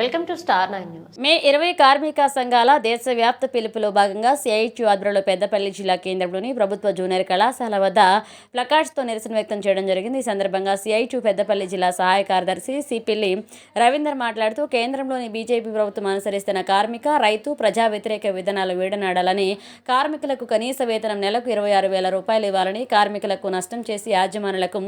Welcome to star nine news. May ఇరవై కార్మిక సంఘాల దేశవ్యాప్త పిలుపులో భాగంగా సిఐటియు ఆధ్వర్యంలో పెద్దపల్లి జిల్లా కేంద్రంలోని ప్రభుత్వ జూనియర్ కళాశాల వద్ద ప్లకార్డ్స్తో నిరసన వ్యక్తం చేయడం జరిగింది. ఈ సందర్భంగా సిఐటియు పెద్దపల్లి జిల్లా సహాయ కార్యదర్శి సిపిల్లి రవీందర్ మాట్లాడుతూ కేంద్రంలోని బీజేపీ ప్రభుత్వం అనుసరిస్తున్న కార్మిక రైతు ప్రజా వ్యతిరేక విధానాలు వీడనాడాలని కార్మికులకు కనీస వేతనం నెలకు ఇరవై ఆరు వేల రూపాయలు ఇవ్వాలని కార్మికులకు నష్టం చేసి యాజమానులకు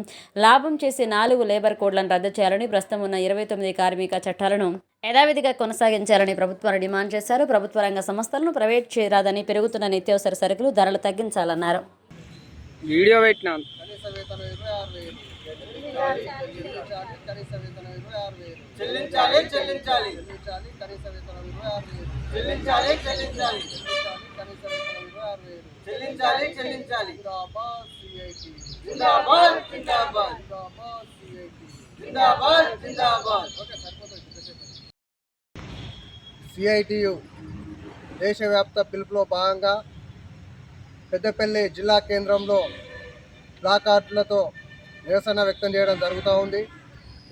లాభం చేసే నాలుగు లేబర్ కోడ్లను రద్దు చేయాలని ప్రస్తుతం ఉన్న ఇరవై తొమ్మిది కార్మిక చట్టాలను యథావిధిగా కొనసాగించాలని ప్రభుత్వాన్ని డిమాండ్ చేశారు. ప్రభుత్వ రంగ సంస్థలను ప్రైవేట్ చేయరాదని పెరుగుతున్న నిత్యావసర సరుకులు ధరలు తగ్గించాలన్నారు. వీడియో పెట్టినా? చెల్లించాలి చెల్లించాలి. జిందాబాద్ జిందాబాద్. జిందాబాద్ జిందాబాద్. సిఐటియు దేశవ్యాప్త పిలుపులో భాగంగా పెద్దపల్లి జిల్లా కేంద్రంలో ప్లాకార్డులతో నిరసన వ్యక్తం చేయడం జరుగుతూ ఉంది.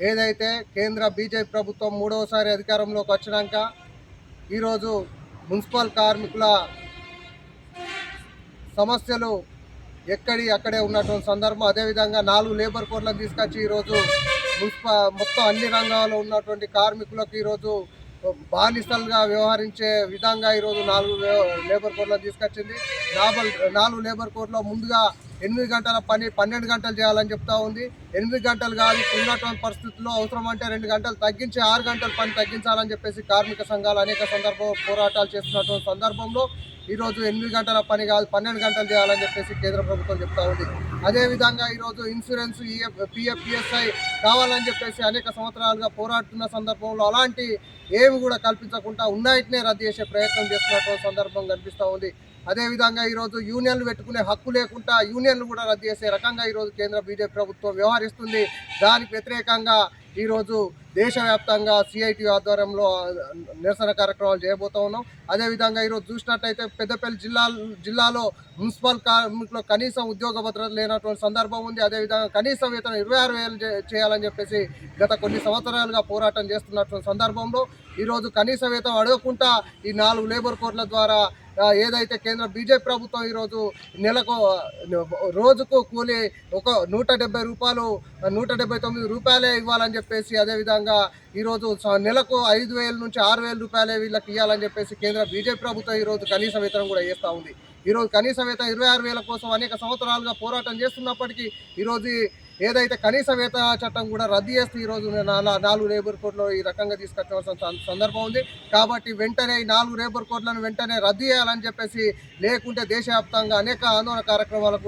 ఏదైతే కేంద్ర బీజేపీ ప్రభుత్వం మూడవసారి అధికారంలోకి వచ్చినాక ఈరోజు మున్సిపల్ కార్మికుల సమస్యలు ఎక్కడి అక్కడే ఉన్నటువంటి సందర్భం అదేవిధంగా నాలుగు లేబర్ కోడ్లను తీసుకొచ్చి ఈరోజు మున్సిపల్ మొత్తం అన్ని రంగాల్లో ఉన్నటువంటి కార్మికులకు ఈరోజు బానిసలుగా వ్యవహరించే విధంగా ఈరోజు నాలుగు లేబర్ కోడ్లను తీసుకొచ్చింది. నాలుగు నాలుగు లేబర్ కోడ్లో ముందుగా ఎనిమిది గంటల పని పన్నెండు గంటలు చేయాలని చెప్తా ఉంది. ఎనిమిది గంటలు కాదు ఉన్నటువంటి పరిస్థితుల్లో అవసరం అంటే రెండు గంటలు తగ్గించి ఆరు గంటల పని తగ్గించాలని చెప్పేసి కార్మిక సంఘాలు అనేక సందర్భం పోరాటాలు చేస్తున్నటువంటి సందర్భంలో ఈరోజు ఎనిమిది గంటల పని కాదు పన్నెండు గంటలు చేయాలని చెప్పేసి కేంద్ర ప్రభుత్వం చెప్తా ఉంది. అదేవిధంగా ఈరోజు ఇన్సూరెన్స్ ఈఎఫ్ పిఎఫ్ పిఎస్ఐ కావాలని చెప్పేసి అనేక సంవత్సరాలుగా పోరాడుతున్న సందర్భంలో అలాంటి ఏమి కూడా కల్పించకుండా ఉన్నాయిటినే రద్దు చేసే ప్రయత్నం చేస్తున్నటువంటి సందర్భం కనిపిస్తూ ఉంది. అదేవిధంగా ఈరోజు యూనియన్లు పెట్టుకునే హక్కు లేకుండా యూనియన్లు కూడా రద్దు చేసే రకంగా ఈరోజు కేంద్ర బీజేపీ ప్రభుత్వం వ్యవహరిస్తుంది. దానికి వ్యతిరేకంగా ఈరోజు దేశవ్యాప్తంగా సిఐటి ఆధ్వర్యంలో నిరసన కార్యక్రమాలు చేయబోతూ ఉన్నాం. అదేవిధంగా ఈరోజు చూసినట్టయితే పెద్దపల్లి జిల్లా జిల్లాలో మున్సిపల్ కార్మికులు కనీసం ఉద్యోగ భద్రత లేనటువంటి సందర్భం ఉంది. అదేవిధంగా కనీస వేతనం ఇరవై ఆరు వేలు చేయాలని చెప్పేసి గత కొన్ని సంవత్సరాలుగా పోరాటం చేస్తున్నటువంటి సందర్భంలో ఈరోజు కనీస వేతం అడగకుండా ఈ నాలుగు లేబర్ కోడ్ల ద్వారా ఏదైతే కేంద్ర బీజేపీ ప్రభుత్వం ఈరోజు నెలకు రోజుకు కూలి ఒక నూట డెబ్బై రూపాయలు నూట డెబ్బై తొమ్మిది రూపాయలే ఇవ్వాలని చెప్పేసి అదేవిధంగా ఈరోజు స- నెలకు ఐదు వేల నుంచి ఆరు వేల రూపాయలే వీళ్ళకి ఇవ్వాలని చెప్పేసి కేంద్ర బీజేపీ ప్రభుత్వం ఈరోజు కనీస వేతనం కూడా చేస్తూ ఉంది. ఈరోజు కనీస వేతనం ఇరవై ఆరు వేల కోసం అనేక సంవత్సరాలుగా పోరాటం చేస్తున్నప్పటికీ ఈరోజు ఏదైతే కనీస వేతన చట్టం కూడా రద్దు చేస్తూ ఈరోజు నాలుగు లేబర్ కోడ్లో ఈ రకంగా తీసుకొచ్చవలసిన సందర్భం ఉంది. కాబట్టి వెంటనే ఈ నాలుగు లేబర్ కోడ్లను వెంటనే రద్దు చేయాలని చెప్పేసి లేకుంటే దేశవ్యాప్తంగా అనేక ఆందోళన కార్యక్రమాలకు